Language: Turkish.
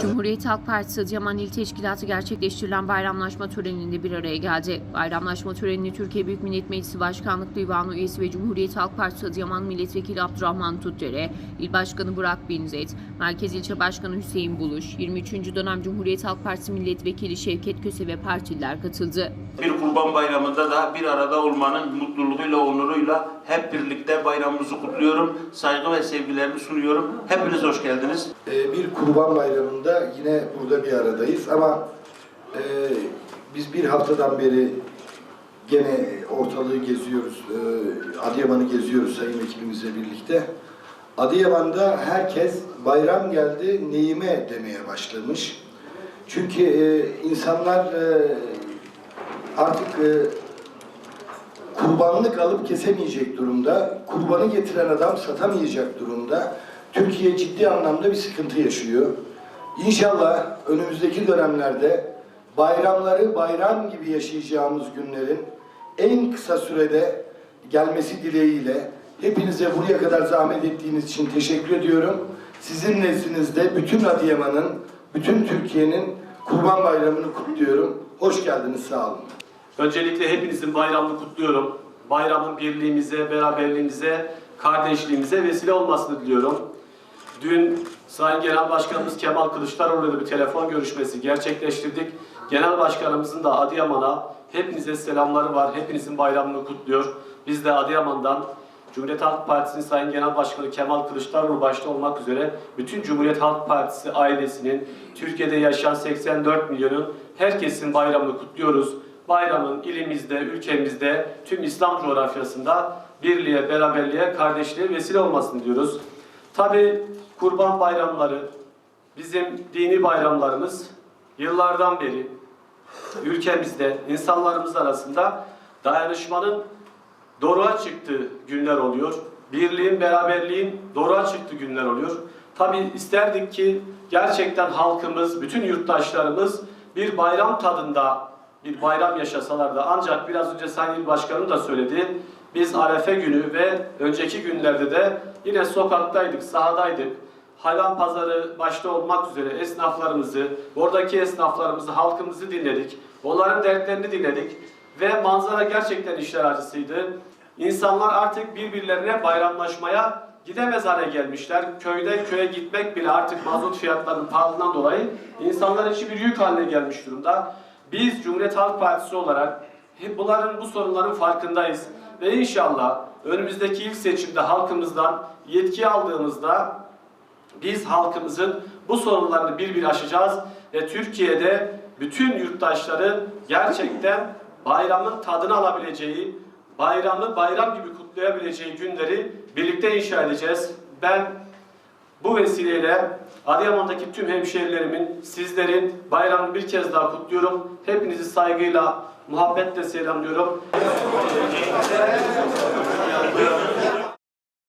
Cumhuriyet Halk Partisi Adıyaman İl Teşkilatı gerçekleştirilen bayramlaşma töreninde bir araya geldi. Bayramlaşma törenini Türkiye Büyük Millet Meclisi Başkanlık Divanı üyesi ve Cumhuriyet Halk Partisi Adıyaman Milletvekili Abdurrahman Tutdere, İl Başkanı Burak Binzet, Merkez İlçe Başkanı Hüseyin Buluş, 23. dönem Cumhuriyet Halk Partisi Milletvekili Şevket Köse ve partililer katıldı. Bir kurban bayramında da bir arada olmanın mutluluğuyla, onuruyla hep birlikte bayramımızı kutluyorum. Saygı ve sevgilerimi sunuyorum. Hepiniz hoş geldiniz. Ee, bir kurban bayramında yine burada bir aradayız ama e, biz bir haftadan beri gene ortalığı geziyoruz, e, Adıyaman'ı geziyoruz sayın vekilimizle birlikte. Adıyaman'da herkes bayram geldi neyime demeye başlamış. Çünkü e, insanlar e, artık e, kurbanlık alıp kesemeyecek durumda, kurbanı getiren adam satamayacak durumda. Türkiye ciddi anlamda bir sıkıntı yaşıyor. İnşallah önümüzdeki dönemlerde bayramları bayram gibi yaşayacağımız günlerin en kısa sürede gelmesi dileğiyle hepinize buraya kadar zahmet ettiğiniz için teşekkür ediyorum. Sizin nezdinizde bütün Adıyaman'ın, bütün Türkiye'nin Kurban Bayramı'nı kutluyorum. Hoş geldiniz, sağ olun. Öncelikle hepinizin bayramını kutluyorum. Bayramın birliğimize, beraberliğimize, kardeşliğimize vesile olmasını diliyorum. Dün Sayın Genel Başkanımız Kemal Kılıçdaroğlu'yla bir telefon görüşmesi gerçekleştirdik. Genel Başkanımızın da Adıyaman'a hepinize selamları var. Hepinizin bayramını kutluyor. Biz de Adıyaman'dan Cumhuriyet Halk Partisi'nin Sayın Genel Başkanı Kemal Kılıçdaroğlu başta olmak üzere bütün Cumhuriyet Halk Partisi ailesinin, Türkiye'de yaşayan 84 milyonun herkesin bayramını kutluyoruz. Bayramın ilimizde, ülkemizde, tüm İslam coğrafyasında birliğe, beraberliğe, kardeşliğe vesile olmasını diyoruz. Tabi kurban bayramları, bizim dini bayramlarımız yıllardan beri ülkemizde, insanlarımız arasında dayanışmanın doğruğa çıktığı günler oluyor. Birliğin, beraberliğin doğruğa çıktığı günler oluyor. Tabi isterdik ki gerçekten halkımız, bütün yurttaşlarımız bir bayram tadında bir bayram yaşasalardı. Ancak biraz önce Sayın İl Başkanım da söyledi. Biz Arefe günü ve önceki günlerde de yine sokaktaydık, sahadaydık. Hayvan pazarı başta olmak üzere esnaflarımızı, oradaki esnaflarımızı, halkımızı dinledik. Onların dertlerini dinledik. Ve manzara gerçekten işler acısıydı. İnsanlar artık birbirlerine bayramlaşmaya gidemez hale gelmişler. Köyden köye gitmek bile artık mazot fiyatlarının pahalılığından dolayı insanlar için bir yük haline gelmiş durumda. Biz Cumhuriyet Halk Partisi olarak bunların bu sorunların farkındayız. Ve inşallah önümüzdeki ilk seçimde halkımızdan yetki aldığımızda biz halkımızın bu sorunlarını bir bir aşacağız ve Türkiye'de bütün yurttaşları gerçekten bayramın tadını alabileceği, bayramı bayram gibi kutlayabileceği günleri birlikte inşa edeceğiz. Ben bu vesileyle Adıyaman'daki tüm hemşehrilerimin, sizlerin bayramını bir kez daha kutluyorum. Hepinizi saygıyla, muhabbetle selamlıyorum.